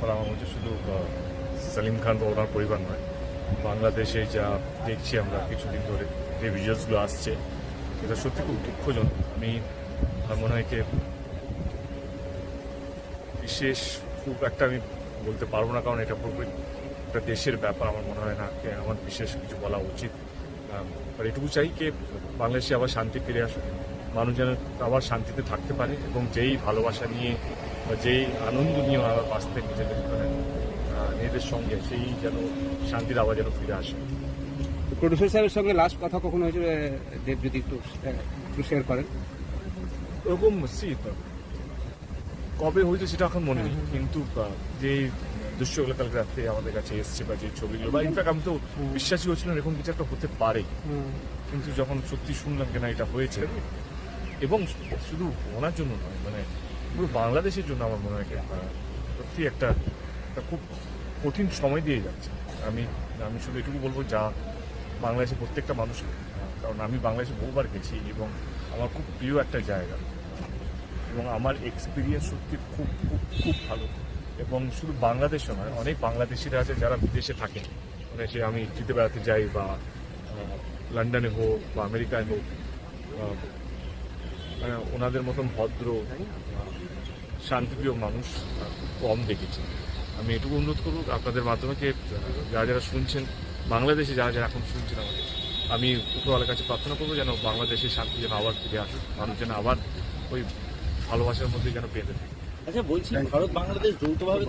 করা আমার হচ্ছে শুধু সালিম খান বা ওনার পরিবার নয়। বাংলাদেশে যা দেখছি আমরা, কিছুদিন ধরে যে ভিজুয়ালসগুলো আসছে। এটা সত্যি খুব দুঃখজনক। আমি, আমার মনে হয় বিশেষ খুব একটা আমি বলতে পারব না, কারণ এটা পুরোপুরি একটা দেশের ব্যাপার, আমার মনে হয় না আমার বিশেষ কিছু বলা উচিত। আর এটুকু চাই যে বাংলাদেশে আবার শান্তি ফিরে আসুক। মানুষ যেন আবার শান্তিতে থাকতে পারে এবং যেই ভালোবাসা নিয়ে বা যেই আনন্দ নিয়ে আবার বাঁচতে নিজেদের নিজেদের সঙ্গে সেই যেন শান্তির আবার যেন ফিরে আসে। প্রডিউসার সাহেবের সঙ্গে লাস্ট কথা কখন হয়েছিল এ, দেব যদি একটু একটু শেয়ার করেন? ওরকম সি কবে হয়েছে সেটা এখন মনে নেই কিন্তু আহ, যে দৃশ্যগুলো কালকে রাত্রে আমাদের কাছে এসছে বা যে ছবিগুলো বা ইনফ্যাক্ট আমি তো বিশ্বাসই হচ্ছিলাম এরকম কিছু একটা হতে পারে। কিন্তু যখন সত্যি শুনলাম যে না এটা হয়েছে এবং শুধু ওনার জন্য নয় মানে পুরো বাংলাদেশের জন্য আমার মনে হয় সত্যি একটা খুব কঠিন সময় দিয়ে যাচ্ছে। আমি আমি শুধু এটুকু বলব যা বাংলাদেশের প্রত্যেকটা মানুষ কারণ আমি বাংলাদেশে বহুবার গেছি এবং আমার খুব প্রিয় একটা জায়গা। এবং আমার এক্সপিরিয়েন্স সত্যি খুব খুব খুব ভালো। এবং শুধু বাংলাদেশও নয়, অনেক বাংলাদেশিরা আছে যারা বিদেশে থাকেন মানে সে আমি জিতে বেড়াতে যাই বা লন্ডনে হোক বা আমেরিকায় হোক মানে ওনাদের মতন ভদ্র শান্তিপ্রিয় মানুষ কম দেখেছি। আমি এটুকু অনুরোধ করব, আপনাদের মাধ্যমে যে যারা যারা শুনছেন, বাংলাদেশে যারা যারা এখন শুনছেন আমাকে, আমি উপরওয়ালার কাছে প্রার্থনা করব যেন বাংলাদেশের শান্তি যেন আবার ফিরে আসুক, মানুষ যেন আবার ওই ভালোবাসার মধ্যে যেন পেতে থাকে। আচ্ছা বলছি ভারত বাংলাদেশ যৌথভাবে